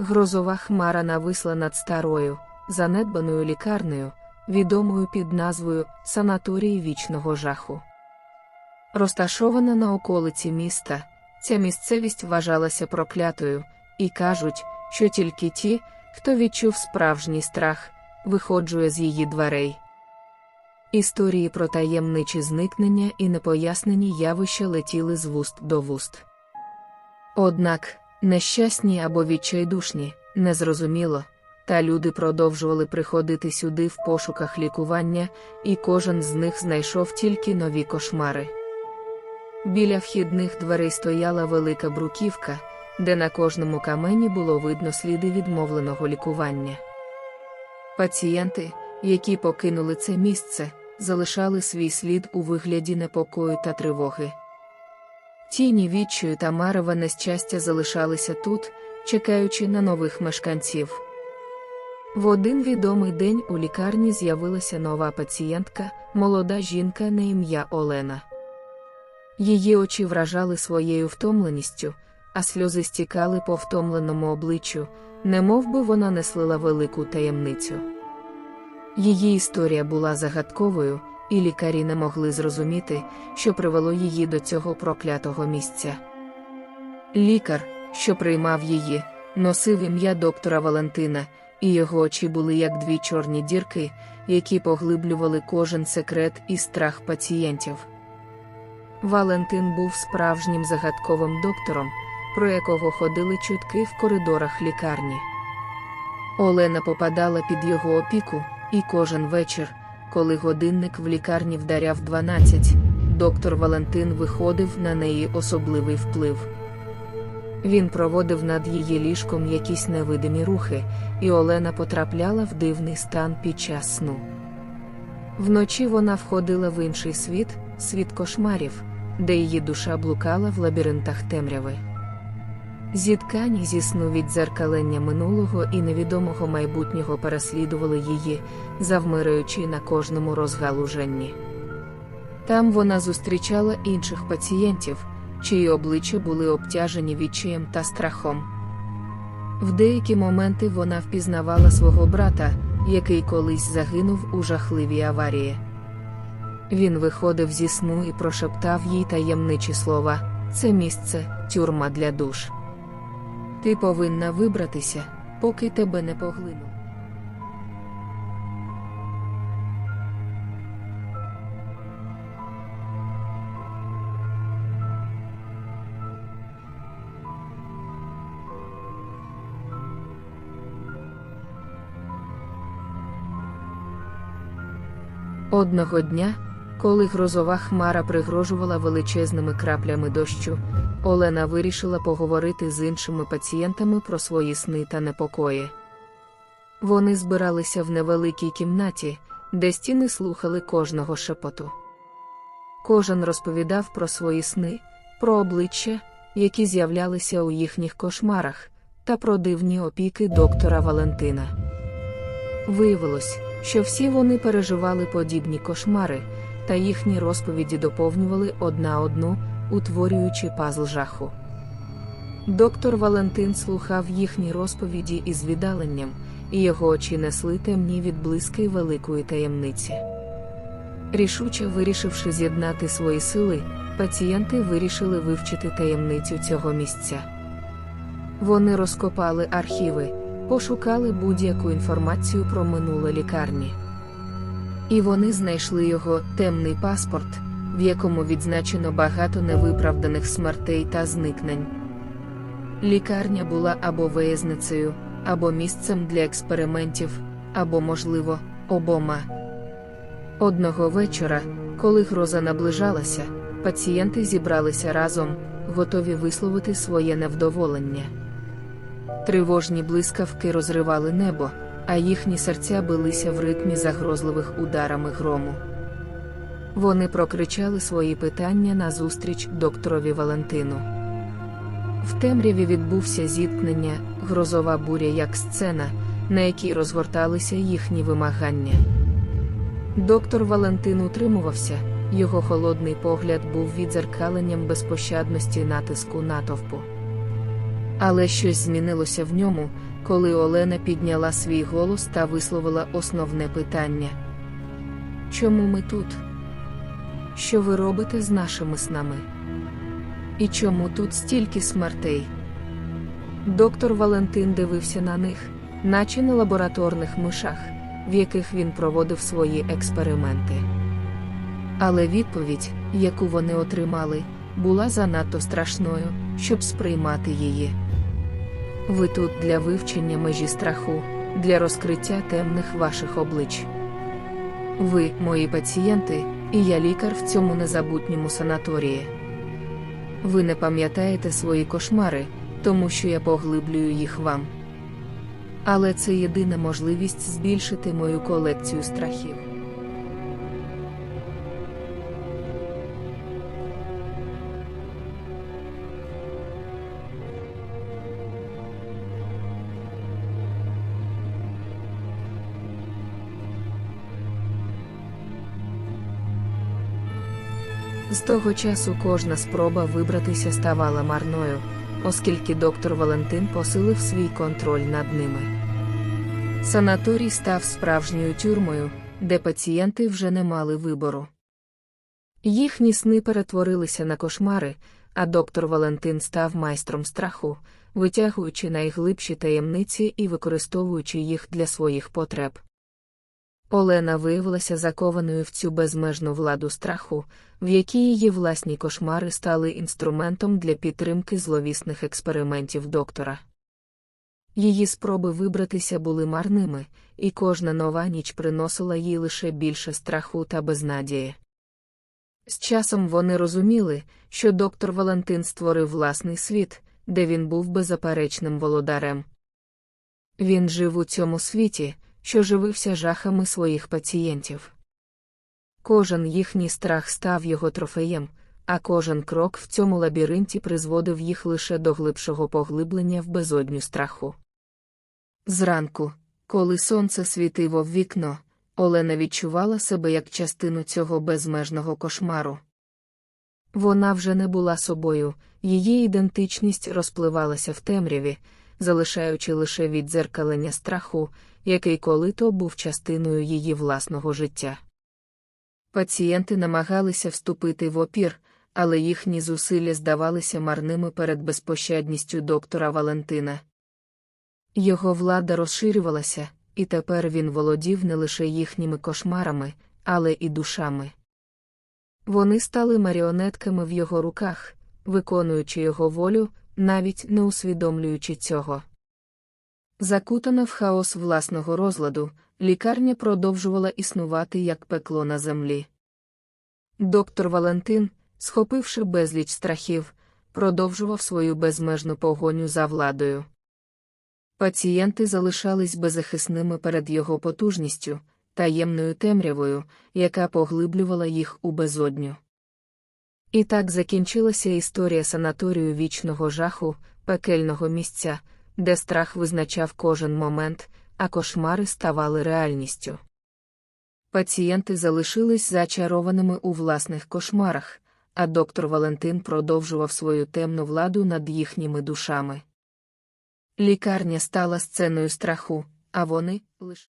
Грозова хмара нависла над старою, занедбаною лікарнею, відомою під назвою Санаторії вічного жаху. Розташована на околиці міста, ця місцевість вважалася проклятою, і кажуть, що тільки ті, хто відчув справжній страх, виходжує з її дверей. Історії про таємничі зникнення і непояснені явища летіли з вуст до вуст. Однак, нещасні або відчайдушні, незрозуміло, та люди продовжували приходити сюди в пошуках лікування, і кожен з них знайшов тільки нові кошмари. Біля вхідних дверей стояла велика бруківка, де на кожному камені було видно сліди відмовленого лікування. Пацієнти, які покинули це місце, залишали свій слід у вигляді непокою та тривоги. Тіні відчаю та марева нещастя залишалися тут, чекаючи на нових мешканців. В один відомий день у лікарні з'явилася нова пацієнтка, молода жінка на ім'я Олена. Її очі вражали своєю втомленістю, а сльози стікали по втомленому обличчю, немов би вона не слила велику таємницю. Її історія була загадковою, і лікарі не могли зрозуміти, що привело її до цього проклятого місця. Лікар, що приймав її, носив ім'я доктора Валентина, і його очі були як дві чорні дірки, які поглиблювали кожен секрет і страх пацієнтів. Валентин був справжнім загадковим доктором, про якого ходили чутки в коридорах лікарні. Олена попадала під його опіку, і кожен вечір, коли годинник в лікарні вдаряв 12, доктор Валентин виходив на неї особливий вплив. Він проводив над її ліжком якісь невидимі рухи, і Олена потрапляла в дивний стан під час сну. Вночі вона входила в інший світ, світ кошмарів, де її душа блукала в лабіринтах темряви. Зіткані зі сну від дзеркалення минулого і невідомого майбутнього переслідували її, завмираючи на кожному розгалуженні. Там вона зустрічала інших пацієнтів, чиї обличчя були обтяжені відчаєм та страхом. В деякі моменти вона впізнавала свого брата, який колись загинув у жахливій аварії. Він виходив зі сну і прошептав їй таємничі слова: це місце, тюрма для душ. Ти повинна вибратися, поки тебе не поглину. Одного дня, коли грозова хмара пригрожувала величезними краплями дощу, Олена вирішила поговорити з іншими пацієнтами про свої сни та непокої. Вони збиралися в невеликій кімнаті, де стіни слухали кожного шепоту. Кожен розповідав про свої сни, про обличчя, які з'являлися у їхніх кошмарах, та про дивні опіки доктора Валентина. Виявилось, що всі вони переживали подібні кошмари, та їхні розповіді доповнювали одна одну, утворюючи пазл жаху. Доктор Валентин слухав їхні розповіді із віддаленням, і його очі несли темні відблиски великої таємниці. Рішуче вирішивши з'єднати свої сили, пацієнти вирішили вивчити таємницю цього місця. Вони розкопали архіви, пошукали будь-яку інформацію про минуле лікарні. І вони знайшли його темний паспорт, в якому відзначено багато невиправданих смертей та зникнень. Лікарня була або виязницею, або місцем для експериментів, або, можливо, обома. Одного вечора, коли гроза наближалася, пацієнти зібралися разом, готові висловити своє невдоволення. Тривожні блискавки розривали небо, а їхні серця билися в ритмі загрозливих ударами грому. Вони прокричали свої питання назустріч докторові Валентину. В темряві відбувся зіткнення, грозова буря як сцена, на якій розгорталися їхні вимагання. Доктор Валентин утримувався, його холодний погляд був відзеркаленням безпощадності натиску натовпу. Але щось змінилося в ньому, коли Олена підняла свій голос та висловила основне питання. Чому ми тут? Що ви робите з нашими снами? І чому тут стільки смертей? Доктор Валентин дивився на них, наче на лабораторних мишах, в яких він проводив свої експерименти. Але відповідь, яку вони отримали, була занадто страшною, щоб сприймати її. Ви тут для вивчення межі страху, для розкриття темних ваших облич. Ви, мої пацієнти, і я лікар в цьому незабутньому санаторії. Ви не пам'ятаєте свої кошмари, тому що я поглиблюю їх вам. Але це єдина можливість збільшити мою колекцію страхів. З того часу кожна спроба вибратися ставала марною, оскільки доктор Валентин посилив свій контроль над ними. Санаторій став справжньою тюрмою, де пацієнти вже не мали вибору. Їхні сни перетворилися на кошмари, а доктор Валентин став майстром страху, витягуючи найглибші таємниці і використовуючи їх для своїх потреб. Олена виявилася закованою в цю безмежну владу страху, в якій її власні кошмари стали інструментом для підтримки зловісних експериментів доктора. Її спроби вибратися були марними, і кожна нова ніч приносила їй лише більше страху та безнадії. З часом вони розуміли, що доктор Валентин створив власний світ, де він був беззаперечним володарем. Він жив у цьому світі, що живився жахами своїх пацієнтів. Кожен їхній страх став його трофеєм, а кожен крок в цьому лабіринті призводив їх лише до глибшого поглиблення в безодню страху. Зранку, коли сонце світило в вікно, Олена відчувала себе як частину цього безмежного кошмару. Вона вже не була собою, її ідентичність розпливалася в темряві, залишаючи лише віддзеркалення страху, який колито був частиною її власного життя. Пацієнти намагалися вступити в опір, але їхні зусилля здавалися марними перед безпощадністю доктора Валентина. Його влада розширювалася, і тепер він володів не лише їхніми кошмарами, але і душами. Вони стали маріонетками в його руках, виконуючи його волю, навіть не усвідомлюючи цього. Закутана в хаос власного розладу, лікарня продовжувала існувати як пекло на землі. Доктор Валентин, схопивши безліч страхів, продовжував свою безмежну погоню за владою. Пацієнти залишались беззахисними перед його потужністю, таємною темрявою, яка поглиблювала їх у безодню. І так закінчилася історія санаторію вічного жаху, пекельного місця, де страх визначав кожен момент, а кошмари ставали реальністю. Пацієнти залишились зачарованими у власних кошмарах, а доктор Валентин продовжував свою темну владу над їхніми душами. Лікарня стала сценою страху, а вони лише.